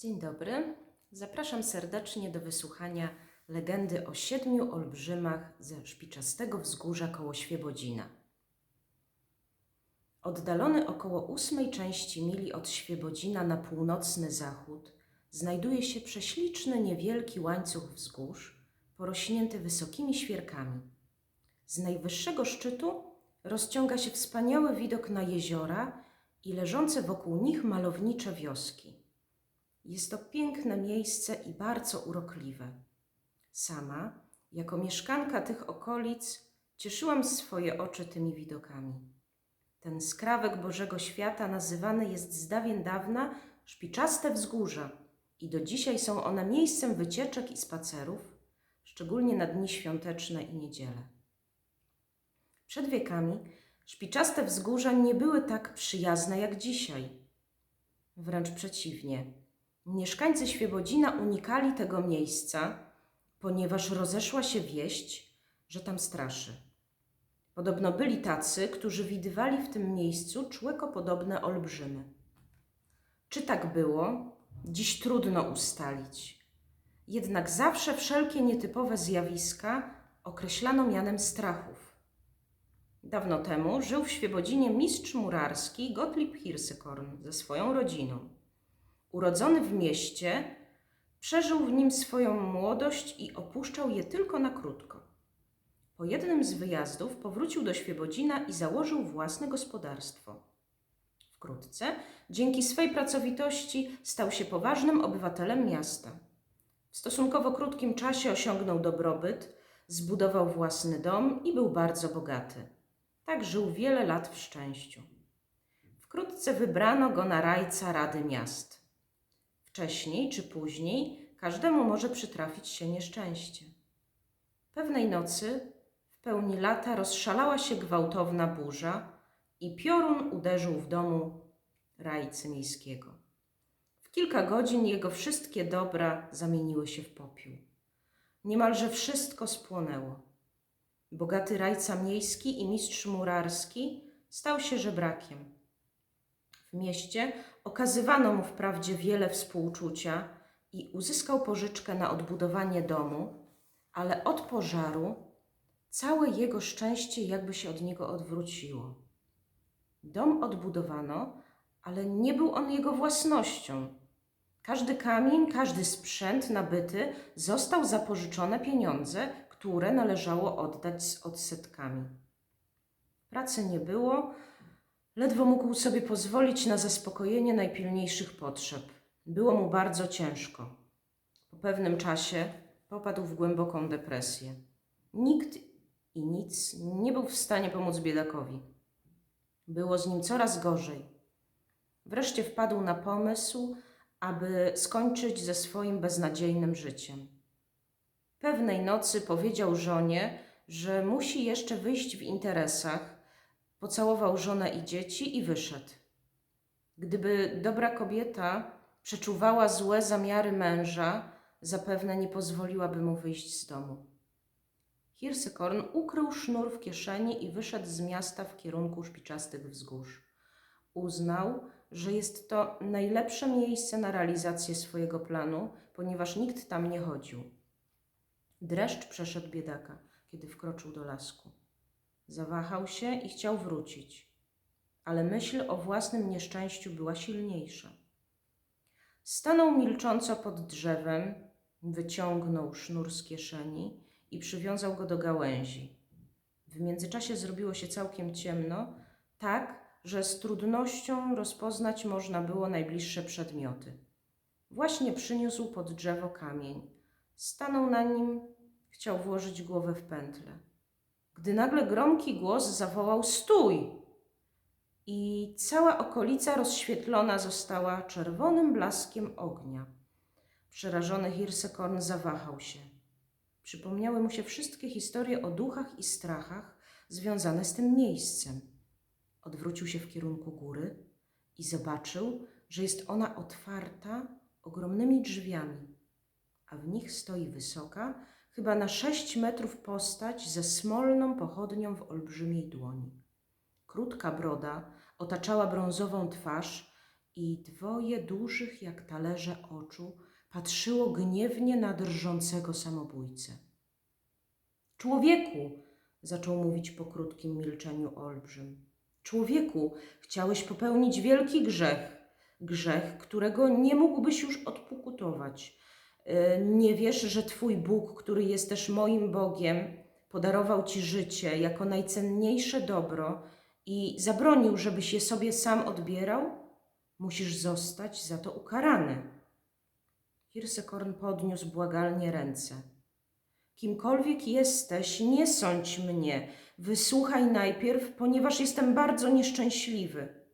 Dzień dobry. Zapraszam serdecznie do wysłuchania legendy o siedmiu olbrzymach ze szpiczastego wzgórza koło Świebodzina. Oddalony około ósmej części mili od Świebodzina na północny zachód znajduje się prześliczny niewielki łańcuch wzgórz porośnięty wysokimi świerkami. Z najwyższego szczytu rozciąga się wspaniały widok na jeziora i leżące wokół nich malownicze wioski. Jest to piękne miejsce i bardzo urokliwe. Sama, jako mieszkanka tych okolic, cieszyłam swoje oczy tymi widokami. Ten skrawek Bożego Świata nazywany jest z dawien dawna szpiczaste wzgórza i do dzisiaj są one miejscem wycieczek i spacerów, szczególnie na dni świąteczne i niedziele. Przed wiekami szpiczaste wzgórza nie były tak przyjazne jak dzisiaj. Wręcz przeciwnie. Mieszkańcy Świebodzina unikali tego miejsca, ponieważ rozeszła się wieść, że tam straszy. Podobno byli tacy, którzy widywali w tym miejscu człekopodobne olbrzymy. Czy tak było? Dziś trudno ustalić. Jednak zawsze wszelkie nietypowe zjawiska określano mianem strachów. Dawno temu żył w Świebodzinie mistrz murarski Gottlieb Hirsekorn ze swoją rodziną. Urodzony w mieście, przeżył w nim swoją młodość i opuszczał je tylko na krótko. Po jednym z wyjazdów powrócił do Świebodzina i założył własne gospodarstwo. Wkrótce, dzięki swej pracowitości, stał się poważnym obywatelem miasta. W stosunkowo krótkim czasie osiągnął dobrobyt, zbudował własny dom i był bardzo bogaty. Tak żył wiele lat w szczęściu. Wkrótce wybrano go na rajca Rady Miast. Wcześniej czy później każdemu może przytrafić się nieszczęście. Pewnej nocy, w pełni lata, rozszalała się gwałtowna burza i piorun uderzył w domu rajcy miejskiego. W kilka godzin jego wszystkie dobra zamieniły się w popiół. Niemalże wszystko spłonęło. Bogaty rajca miejski i mistrz murarski stał się żebrakiem. W mieście okazywano mu wprawdzie wiele współczucia i uzyskał pożyczkę na odbudowanie domu, ale od pożaru całe jego szczęście jakby się od niego odwróciło. Dom odbudowano, ale nie był on jego własnością. Każdy kamień, każdy sprzęt nabyty został za pożyczone pieniądze, które należało oddać z odsetkami. Pracy nie było, ledwo mógł sobie pozwolić na zaspokojenie najpilniejszych potrzeb. Było mu bardzo ciężko. Po pewnym czasie popadł w głęboką depresję. Nikt i nic nie był w stanie pomóc biedakowi. Było z nim coraz gorzej. Wreszcie wpadł na pomysł, aby skończyć ze swoim beznadziejnym życiem. Pewnej nocy powiedział żonie, że musi jeszcze wyjść w interesach, pocałował żonę i dzieci i wyszedł. Gdyby dobra kobieta przeczuwała złe zamiary męża, zapewne nie pozwoliłaby mu wyjść z domu. Hirsekorn ukrył sznur w kieszeni i wyszedł z miasta w kierunku szpiczastych wzgórz. Uznał, że jest to najlepsze miejsce na realizację swojego planu, ponieważ nikt tam nie chodził. Dreszcz przeszedł biedaka, kiedy wkroczył do lasku. Zawahał się i chciał wrócić, ale myśl o własnym nieszczęściu była silniejsza. Stanął milcząco pod drzewem, wyciągnął sznur z kieszeni i przywiązał go do gałęzi. W międzyczasie zrobiło się całkiem ciemno, tak, że z trudnością rozpoznać można było najbliższe przedmioty. Właśnie przyniósł pod drzewo kamień. Stanął na nim, chciał włożyć głowę w pętlę. Gdy nagle gromki głos zawołał: Stój! I cała okolica rozświetlona została czerwonym blaskiem ognia. Przerażony Hirsekorn zawahał się. Przypomniały mu się wszystkie historie o duchach i strachach związane z tym miejscem. Odwrócił się w kierunku góry i zobaczył, że jest ona otwarta ogromnymi drzwiami, a w nich stoi wysoka, chyba na sześć metrów postać ze smolną pochodnią w olbrzymiej dłoni. Krótka broda otaczała brązową twarz i dwoje dużych jak talerze oczu patrzyło gniewnie na drżącego samobójcę. Człowieku, zaczął mówić po krótkim milczeniu olbrzym. Człowieku, chciałeś popełnić wielki grzech, grzech, którego nie mógłbyś już odpokutować. Yy, Nie wiesz, że Twój Bóg, który jest też moim Bogiem, podarował Ci życie jako najcenniejsze dobro i zabronił, żebyś je sobie sam odbierał? Musisz zostać za to ukarany. Hirsekorn podniósł błagalnie ręce. Kimkolwiek jesteś, nie sądź mnie. Wysłuchaj najpierw, ponieważ jestem bardzo nieszczęśliwy.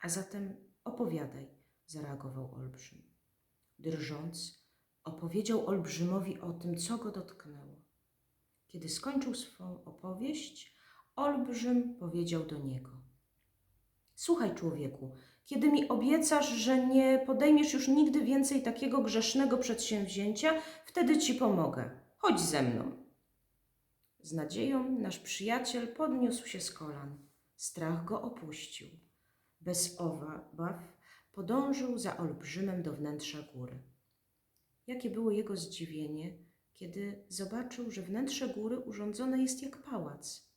A zatem opowiadaj, zareagował olbrzym. Drżąc, opowiedział olbrzymowi o tym, co go dotknęło. Kiedy skończył swą opowieść, olbrzym powiedział do niego: Słuchaj, człowieku, kiedy mi obiecasz, że nie podejmiesz już nigdy więcej takiego grzesznego przedsięwzięcia, wtedy ci pomogę. Chodź ze mną. Z nadzieją nasz przyjaciel podniósł się z kolan. Strach go opuścił. Bez obaw podążył za olbrzymem do wnętrza góry. Jakie było jego zdziwienie, kiedy zobaczył, że wnętrze góry urządzone jest jak pałac.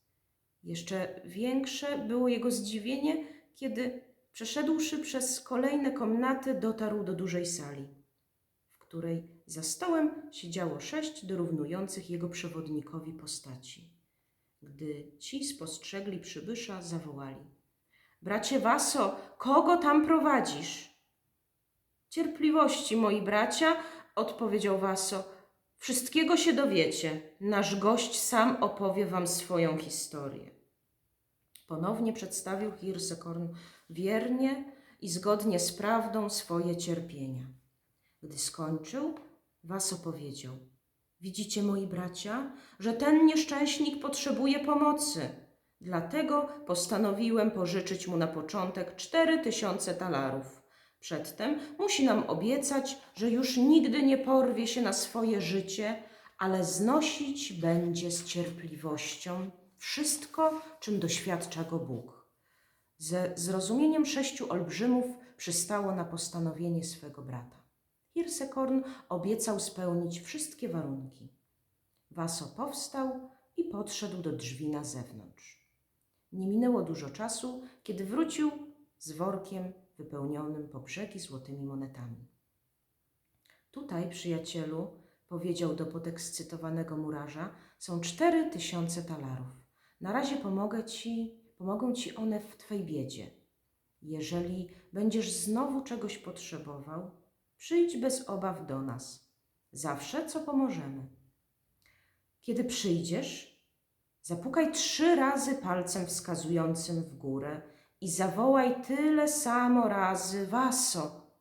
Jeszcze większe było jego zdziwienie, kiedy przeszedłszy przez kolejne komnaty, dotarł do dużej sali, w której za stołem siedziało sześć dorównujących jego przewodnikowi postaci. Gdy ci spostrzegli przybysza, zawołali: Bracie Waso, kogo tam prowadzisz? Cierpliwości, moi bracia, odpowiedział Waso. Wszystkiego się dowiecie. Nasz gość sam opowie wam swoją historię. Ponownie przedstawił Hirsekorn wiernie i zgodnie z prawdą swoje cierpienia. Gdy skończył, Waso powiedział: Widzicie, moi bracia, że ten nieszczęśnik potrzebuje pomocy. Dlatego postanowiłem pożyczyć mu na początek cztery tysiące talarów. Przedtem musi nam obiecać, że już nigdy nie porwie się na swoje życie, ale znosić będzie z cierpliwością wszystko, czym doświadcza go Bóg. Ze zrozumieniem sześciu olbrzymów przystało na postanowienie swego brata. Hirsekorn obiecał spełnić wszystkie warunki. Waso powstał i podszedł do drzwi na zewnątrz. Nie minęło dużo czasu, kiedy wrócił z workiem wypełnionym po brzegi złotymi monetami. Tutaj, przyjacielu, powiedział do podekscytowanego murarza, są cztery tysiące talarów. Na razie pomogę ci, pomogą ci one w twej biedzie. Jeżeli będziesz znowu czegoś potrzebował, przyjdź bez obaw do nas. Zawsze co pomożemy. Kiedy przyjdziesz, zapukaj trzy razy palcem wskazującym w górę i zawołaj tyle samo razy waso.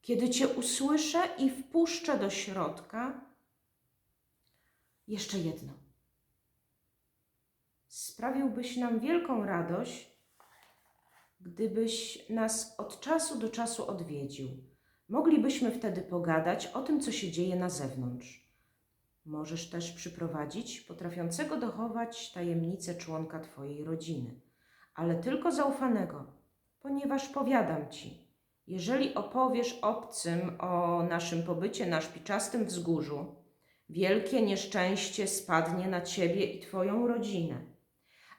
Kiedy cię usłyszę i wpuszczę do środka, jeszcze jedno. Sprawiłbyś nam wielką radość, gdybyś nas od czasu do czasu odwiedził. Moglibyśmy wtedy pogadać o tym, co się dzieje na zewnątrz. Możesz też przyprowadzić potrafiącego dochować tajemnicę członka Twojej rodziny, ale tylko zaufanego, ponieważ powiadam Ci, jeżeli opowiesz obcym o naszym pobycie na szpiczastym wzgórzu, wielkie nieszczęście spadnie na Ciebie i Twoją rodzinę.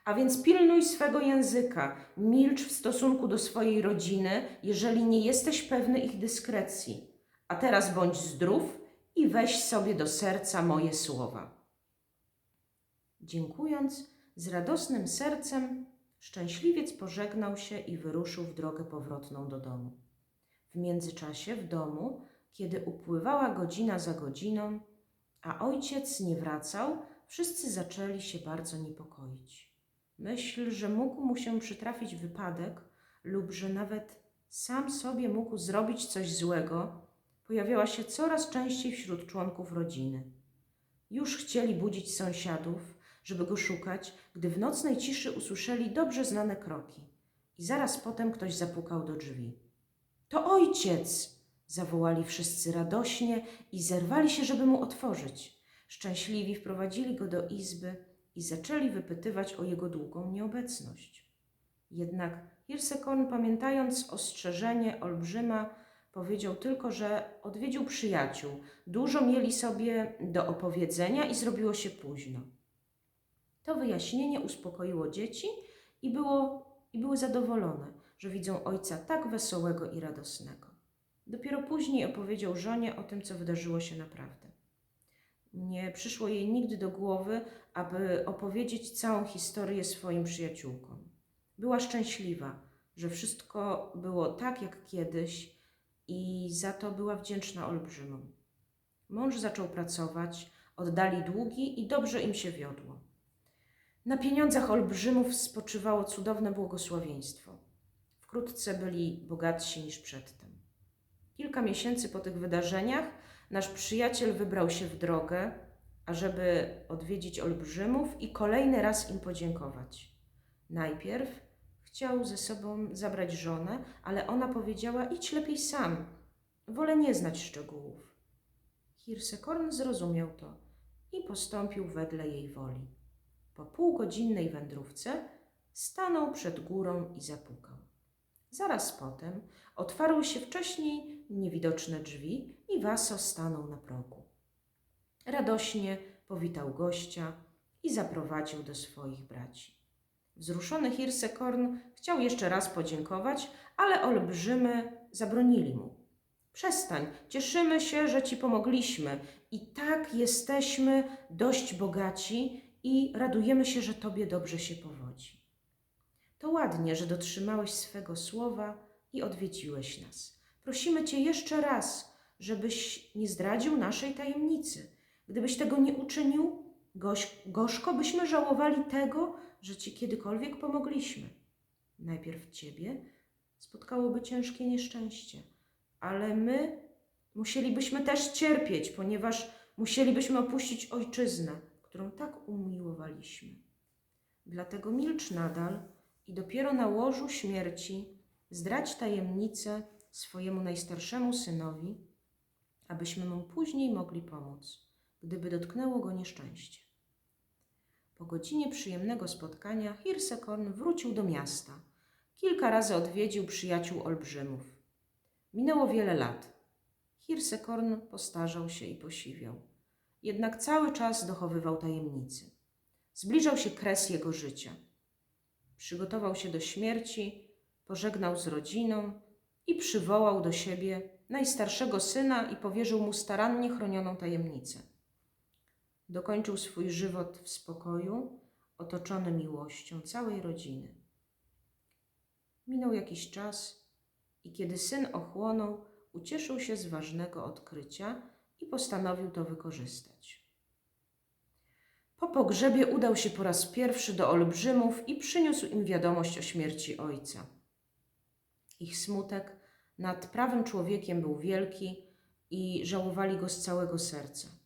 A więc pilnuj swego języka, milcz w stosunku do swojej rodziny, jeżeli nie jesteś pewny ich dyskrecji. A teraz bądź zdrów i weź sobie do serca moje słowa. Dziękując, z radosnym sercem szczęśliwiec pożegnał się i wyruszył w drogę powrotną do domu. W międzyczasie w domu, kiedy upływała godzina za godziną, a ojciec nie wracał, wszyscy zaczęli się bardzo niepokoić. Myśl, że mógł mu się przytrafić wypadek lub że nawet sam sobie mógł zrobić coś złego, pojawiała się coraz częściej wśród członków rodziny. Już chcieli budzić sąsiadów, żeby go szukać, gdy w nocnej ciszy usłyszeli dobrze znane kroki. I zaraz potem ktoś zapukał do drzwi. To ojciec! zawołali wszyscy radośnie i zerwali się, żeby mu otworzyć. Szczęśliwi wprowadzili go do izby i zaczęli wypytywać o jego długą nieobecność. Jednak Hirsekon, pamiętając ostrzeżenie olbrzyma, powiedział tylko, że odwiedził przyjaciół. Dużo mieli sobie do opowiedzenia i zrobiło się późno. To wyjaśnienie uspokoiło dzieci i, było, i były zadowolone, że widzą ojca tak wesołego i radosnego. Dopiero później opowiedział żonie o tym, co wydarzyło się naprawdę. Nie przyszło jej nigdy do głowy, aby opowiedzieć całą historię swoim przyjaciółkom. Była szczęśliwa, że wszystko było tak jak kiedyś i za to była wdzięczna olbrzymom. Mąż zaczął pracować, oddali długi i dobrze im się wiodło. Na pieniądzach olbrzymów spoczywało cudowne błogosławieństwo. Wkrótce byli bogatsi niż przedtem. Kilka miesięcy po tych wydarzeniach nasz przyjaciel wybrał się w drogę, ażeby odwiedzić olbrzymów i kolejny raz im podziękować. Najpierw chciał ze sobą zabrać żonę, ale ona powiedziała: Idź lepiej sam, wolę nie znać szczegółów. Hirsekorn zrozumiał to i postąpił wedle jej woli. Po półgodzinnej wędrówce stanął przed górą i zapukał. Zaraz potem otwarły się wcześniej niewidoczne drzwi i Waso stanął na progu. Radośnie powitał gościa i zaprowadził do swoich braci. Wzruszony Hirsekorn chciał jeszcze raz podziękować, ale olbrzymy zabronili mu. Przestań, cieszymy się, że ci pomogliśmy i tak jesteśmy dość bogaci i radujemy się, że tobie dobrze się powodzi. To ładnie, że dotrzymałeś swego słowa i odwiedziłeś nas. Prosimy cię jeszcze raz, żebyś nie zdradził naszej tajemnicy. Gdybyś tego nie uczynił, gorzko byśmy żałowali tego, że ci kiedykolwiek pomogliśmy. Najpierw ciebie spotkałoby ciężkie nieszczęście, ale my musielibyśmy też cierpieć, ponieważ musielibyśmy opuścić ojczyznę, którą tak umiłowaliśmy. Dlatego milcz nadal i dopiero na łożu śmierci zdrać tajemnicę swojemu najstarszemu synowi, abyśmy mu później mogli pomóc, gdyby dotknęło go nieszczęście. Po godzinie przyjemnego spotkania Hirsekorn wrócił do miasta. Kilka razy odwiedził przyjaciół olbrzymów. Minęło wiele lat. Hirsekorn postarzał się i posiwiał. Jednak cały czas dochowywał tajemnicy. Zbliżał się kres jego życia. Przygotował się do śmierci, pożegnał z rodziną i przywołał do siebie najstarszego syna i powierzył mu starannie chronioną tajemnicę. Dokończył swój żywot w spokoju, otoczony miłością całej rodziny. Minął jakiś czas i kiedy syn ochłonął, ucieszył się z ważnego odkrycia i postanowił to wykorzystać. Po pogrzebie udał się po raz pierwszy do olbrzymów i przyniósł im wiadomość o śmierci ojca. Ich smutek nad prawym człowiekiem był wielki i żałowali go z całego serca.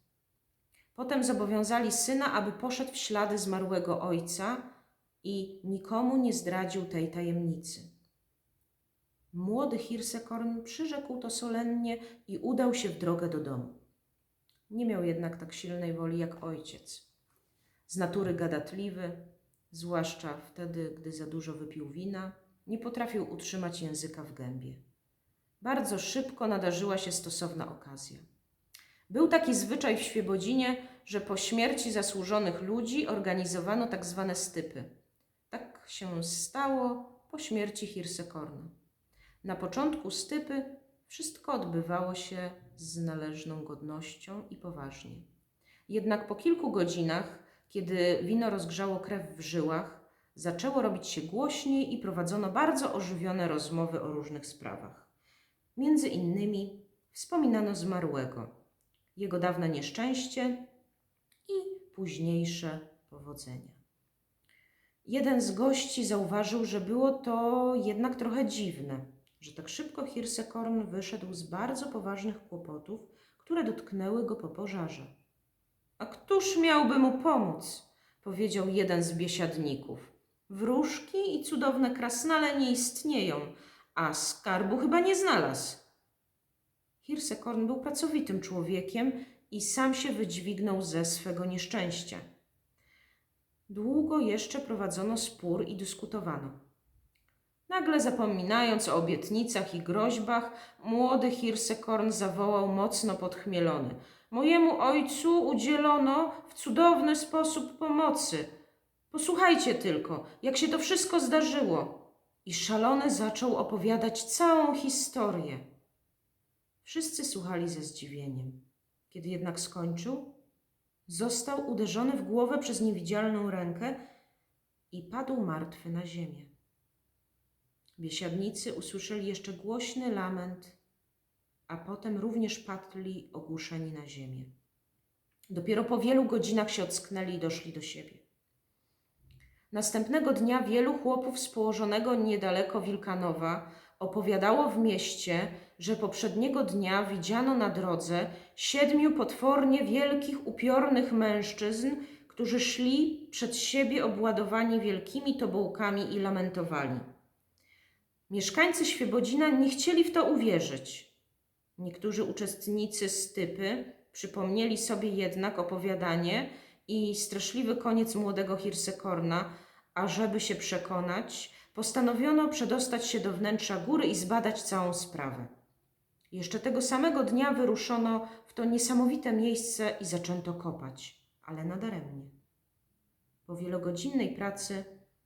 Potem zobowiązali syna, aby poszedł w ślady zmarłego ojca i nikomu nie zdradził tej tajemnicy. Młody Hirsekorn przyrzekł to solennie i udał się w drogę do domu. Nie miał jednak tak silnej woli jak ojciec. Z natury gadatliwy, zwłaszcza wtedy, gdy za dużo wypił wina, nie potrafił utrzymać języka w gębie. Bardzo szybko nadarzyła się stosowna okazja. Był taki zwyczaj w Świebodzinie, że po śmierci zasłużonych ludzi organizowano tak zwane stypy. Tak się stało po śmierci Hirsekorna. Na początku stypy wszystko odbywało się z należną godnością i poważnie. Jednak po kilku godzinach, kiedy wino rozgrzało krew w żyłach, zaczęło robić się głośniej i prowadzono bardzo ożywione rozmowy o różnych sprawach. Między innymi wspominano zmarłego, jego dawne nieszczęście i późniejsze powodzenia. Jeden z gości zauważył, że było to jednak trochę dziwne, że tak szybko Hirsekorn wyszedł z bardzo poważnych kłopotów, które dotknęły go po pożarze. A któż miałby mu pomóc? powiedział jeden z biesiadników. Wróżki i cudowne krasnale nie istnieją, a skarbu chyba nie znalazł. Hirsekorn był pracowitym człowiekiem i sam się wydźwignął ze swego nieszczęścia. Długo jeszcze prowadzono spór i dyskutowano. Nagle zapominając o obietnicach i groźbach, młody Hirsekorn zawołał mocno podchmielony. Mojemu ojcu udzielono w cudowny sposób pomocy. Posłuchajcie tylko, jak się to wszystko zdarzyło. I szalony zaczął opowiadać całą historię. Wszyscy słuchali ze zdziwieniem. Kiedy jednak skończył, został uderzony w głowę przez niewidzialną rękę i padł martwy na ziemię. Biesiadnicy usłyszeli jeszcze głośny lament, a potem również padli ogłuszeni na ziemię. Dopiero po wielu godzinach się ocknęli i doszli do siebie. Następnego dnia wielu chłopów z położonego niedaleko Wilkanowa opowiadało w mieście, że poprzedniego dnia widziano na drodze siedmiu potwornie wielkich, upiornych mężczyzn, którzy szli przed siebie obładowani wielkimi tobołkami i lamentowali. Mieszkańcy Świebodzina nie chcieli w to uwierzyć. Niektórzy uczestnicy stypy przypomnieli sobie jednak opowiadanie i straszliwy koniec młodego Hirsekorna, a żeby się przekonać, postanowiono przedostać się do wnętrza góry i zbadać całą sprawę. Jeszcze tego samego dnia wyruszono w to niesamowite miejsce i zaczęto kopać, ale nadaremnie. Po wielogodzinnej pracy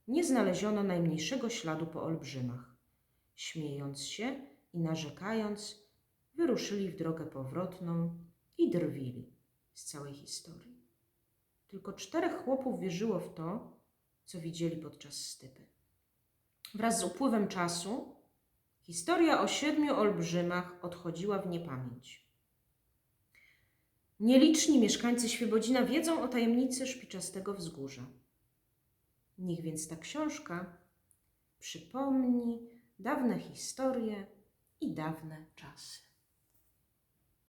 nie znaleziono najmniejszego śladu po olbrzymach. Śmiejąc się i narzekając, wyruszyli w drogę powrotną i drwili z całej historii. Tylko czterech chłopów wierzyło w to, co widzieli podczas stypy. Wraz z upływem czasu historia o siedmiu olbrzymach odchodziła w niepamięć. Nieliczni mieszkańcy Świebodzina wiedzą o tajemnicy szpiczastego wzgórza. Niech więc ta książka przypomni dawne historie i dawne czasy.